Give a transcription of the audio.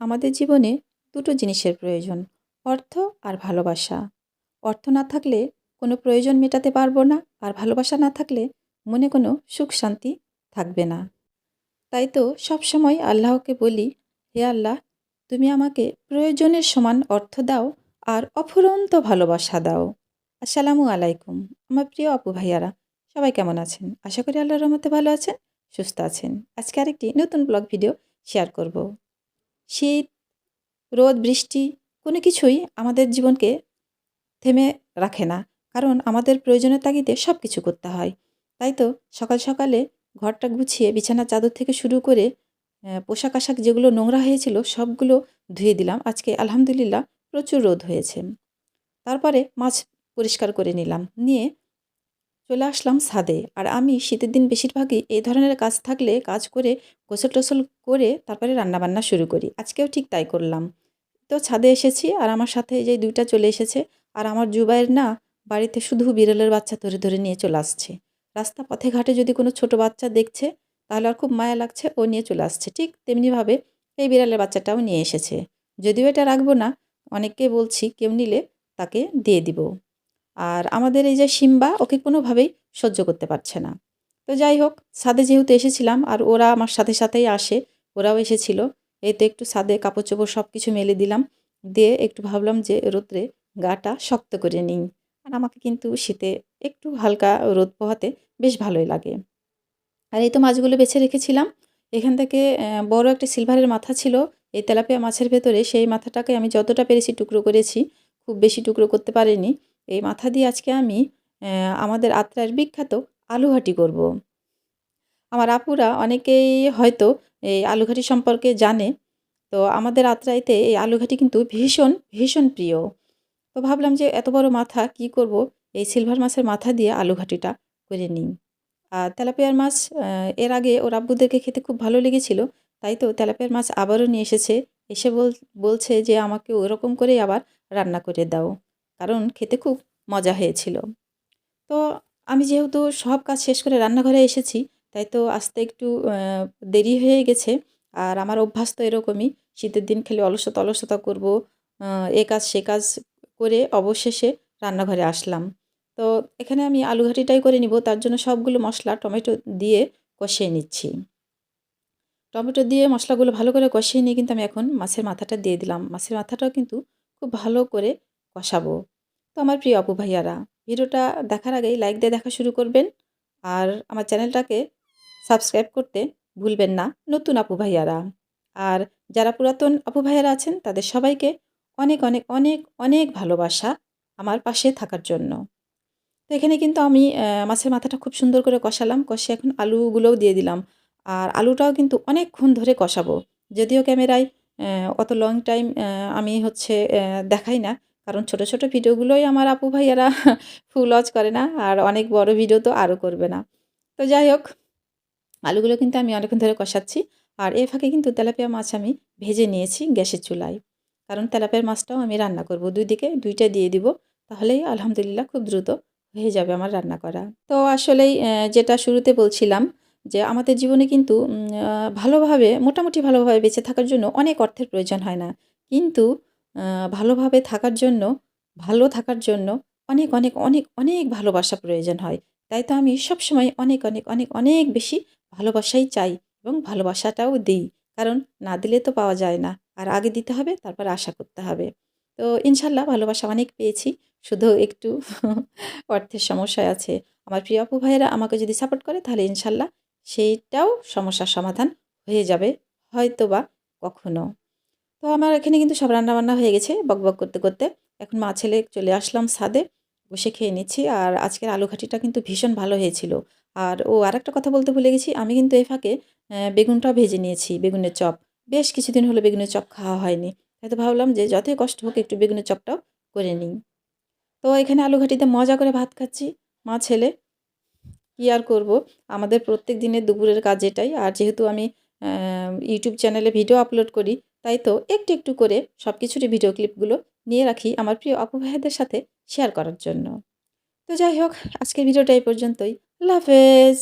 আমাদের জীবনে দুটো জিনিসের প্রয়োজন, অর্থ আর ভালোবাসা। অর্থ না থাকলে কোনো প্রয়োজন মেটাতে পারব না, আর ভালোবাসা না থাকলে মনে কোনো সুখ শান্তি থাকবে না। তাই তো সবসময় আল্লাহকে বলি, হে আল্লাহ, তুমি আমাকে প্রয়োজনের সমান অর্থ দাও আর অফুরন্ত ভালোবাসা দাও। আসসালামু আলাইকুম। আমার প্রিয় আপু ভাইয়ারা, সবাই কেমন আছেন? আশা করি আল্লাহর রহমতে ভালো আছেন, সুস্থ আছেন। আজকে আরেকটি নতুন ব্লগ ভিডিও শেয়ার করব। শীত, রোদ, বৃষ্টি কোনো কিছুই আমাদের জীবনকে থেমে রাখে না। কারণ আমাদের প্রয়োজনের তাগিদে সব কিছু করতে হয়। তাই তো সকাল সকালে ঘরটা গুছিয়ে বিছানার চাদর থেকে শুরু করে পোশাক আশাক যেগুলো নোংরা হয়েছিল সবগুলো ধুয়ে দিলাম। আজকে আলহামদুলিল্লাহ প্রচুর রোদ হয়েছে। তারপরে মাছ পরিষ্কার করে নিলাম। নিয়ে চলে আসলাম ছাদে। আর আমি শীতের দিন বেশিরভাগই এই ধরনের কাজ থাকলে কাজ করে, গোসল টোসল করে তারপরে রান্নাবান্না শুরু করি। আজকেও ঠিক তাই করলাম। তো ছাদে এসেছি আর আমার সাথে যে দুইটা চলে এসেছে। আর আমার জুবাইয়ের না বাড়িতে শুধু বিড়ালের বাচ্চা ধরে ধরে নিয়ে চলে আসছে। রাস্তা পথে ঘাটে যদি কোনো ছোট বাচ্চা দেখছে, তাহলে আর খুব মায়া লাগছে, ও নিয়ে চলে আসছে। ঠিক তেমনিভাবে এই বিড়ালের বাচ্চাটাও নিয়ে এসেছে। যদিও এটা রাখব না অনেককে বলছি কেউ নিলে তাকে দিয়ে দিব। আর আমাদের এই যে সিম্বা, ওকে কোনোভাবেই সহ্য করতে পারছে না। তো যাই হোক সাদে যেহেতু এসেছিলাম আর ওরা আমার সাথে সাথেই আসে, ওরাও এসেছিল এই তো একটু সাদে কাপড় চোপড় সব কিছু মেলে দিলাম, দিয়ে একটু ভাবলাম যে রোদ্রে গাটা শক্ত করে নিই। আর আমাকে কিন্তু শীতে একটু হালকা রোদ পোহাতে বেশ ভালোই লাগে। আর এই তো মাছগুলো বেছে রেখেছিলাম, এখান থেকে বড় একটা সিলভারের মাথা ছিল, এই তেলাপিয়া মাছের ভেতরে সেই মাথাটাকে আমি যতটা পেরেছি টুকরো করেছি, খুব বেশি টুকরো করতে পারিনি। এই মাথা দিয়ে আজকে আমি আমাদের আত্রার বিখ্যাত আলুঘাটি করব। আমার আপুরা অনেকেই হয়তো এই আলুঘাটি সম্পর্কে জানে, তো আমাদের আত্রাইতে এই আলুঘাটি কিন্তু ভীষণ ভীষণ প্রিয়। তো ভাবলাম যে এত বড় মাথা কি করব? এই সিলভার মাছের মাথা দিয়ে আলুঘাটিটা করে নিই। আর তেলাপিয়ার মাছ এর আগে ওর আব্বুদেরকে খেতে খুব ভালো লেগেছিল, তাই তো তেলাপিয়ার মাছ আবারও নিয়ে এসেছে, এসে বল, বলছে যে আমাকে ওরকম করেই আবার রান্না করে দাও। কারণ খেতে খুব মজা হয়েছিল। তো আমি যেহেতু সব কাজ শেষ করে রান্নাঘরে এসেছি, তাই তো আসতে একটু দেরি হয়ে গেছে। আর আমার অভ্যাস তো এরকমই, শীতের দিন খেলে অলসতা অলসতা করব এ কাজ সে কাজ করে অবশেষে রান্নাঘরে আসলাম। তো এখানে আমি আলু ঘাটিটাই করে নিব, তার জন্য সবগুলো মশলা, টমেটো দিয়ে কষিয়ে নিচ্ছি। টমেটো দিয়ে মশলাগুলো ভালো করে কষিয়ে নিয়ে কিন্তু আমি এখন মাছের মাথাটা দিয়ে দিলাম। মাছের মাথাটাও কিন্তু খুব ভালো করে কষাবো তো আমার প্রিয় আপু ভাইয়ারা, ভিডিওটা দেখার আগেই লাইক দিয়ে দেখা শুরু করবেন। আর আমার চ্যানেলটাকে সাবস্ক্রাইব করতে ভুলবেন না, নতুন আপু ভাইয়ারা। আর যারা পুরাতন আপু ভাইয়ারা আছেন, তাদের সবাইকে অনেক অনেক অনেক অনেক ভালোবাসা আমার পাশে থাকার জন্য। তো এখানে কিন্তু আমি মাছের মাথাটা খুব সুন্দর করে কষালাম, কষে এখন আলুগুলোও দিয়ে দিলাম। আর আলুটাও কিন্তু অনেকক্ষণ ধরে কষাবো। যদিও ক্যামেরায় অত লং টাইম আমি হচ্ছে দেখাই না। কারণ ছোট ছোট ভিডিওগুলোই আমার আপু ভাইয়ারা ফুল ওয়াচ করে না, আর অনেক বড় ভিডিও তো আরও করবে না। তো যাই হোক, আলুগুলো কিন্তু আমি অনেকক্ষণ ধরে কষাচ্ছি, আর এ ফাঁকে কিন্তু তেলাপিয়া মাছ আমি ভেজে নিয়েছি গ্যাসের চুলায়। কারণ তেলাপিয়ার মাছটাও আমি রান্না করব, দুই দিকে দুইটা দিয়ে দিব, তাহলেই আলহামদুলিল্লাহ খুব দ্রুত হয়ে যাবে আমার রান্না করা। তো আসলেই যেটা শুরুতে বলছিলাম যে আমাদের জীবনে কিন্তু ভালোভাবে, মোটামুটি ভালোভাবে বেঁচে থাকার জন্য অনেক অর্থের প্রয়োজন হয় না। কিন্তু ভালোভাবে থাকার জন্য, ভালো থাকার জন্য অনেক অনেক অনেক অনেক ভালোবাসা প্রয়োজন হয়। তাই তো আমি সবসময় অনেক অনেক অনেক অনেক বেশি ভালোবাসাই চাই এবং ভালোবাসাটাও দিই। কারণ না দিলে তো পাওয়া যায় না। আর আগে দিতে হবে, তারপর আশা করতে হবে। তো ইনশাল্লাহ ভালোবাসা অনেক পেয়েছি। শুধু একটু অর্থের সমস্যায় আছে। আমার প্রিয় আপু ভাইয়েরা আমাকে যদি সাপোর্ট করে, তাহলে ইনশাল্লাহ সেইটাও সমস্যার সমাধান হয়ে যাবে। হয়তো বা কখনো। তো আমার এখানে কিন্তু সব রান্না বান্না হয়ে গেছে বকবক করতে করতে। এখন মা ছেলে চলে আসলাম ছাদে বসে খেয়ে নিচ্ছি। আর আজকের আলু ঘাটিটা কিন্তু ভীষণ ভালো হয়েছিল। আর ও আরেকটা কথা বলতে ভুলে গেছি আমি কিন্তু এই ফাঁকে আহ, বেগুনটাও ভেজে নিয়েছি বেগুনের চপ। বেশ কিছুদিন হলো বেগুনের চপ খাওয়া হয়নি। তাই তো ভাবলাম যে যতই কষ্ট হোক একটু বেগুনের চপটাও করে নিই। তো এখানে আলু ঘাটিতে মজা করে ভাত খাচ্ছি। মা ছেলে কী আর করব? আমাদের প্রত্যেক দিনের দুপুরের কাজ এটাই। আর যেহেতু আমি ইউটিউব চ্যানেলে ভিডিও আপলোড করি তাই তো একটু একটু করে সব কিছুরই ভিডিও ক্লিপগুলো নিয়ে রাখি আমার প্রিয় আপু ভাইদের সাথে শেয়ার করার জন্য। তো যাই হোক, আজকের ভিডিওটা এই পর্যন্তই। আল্লাহ হাফেজ।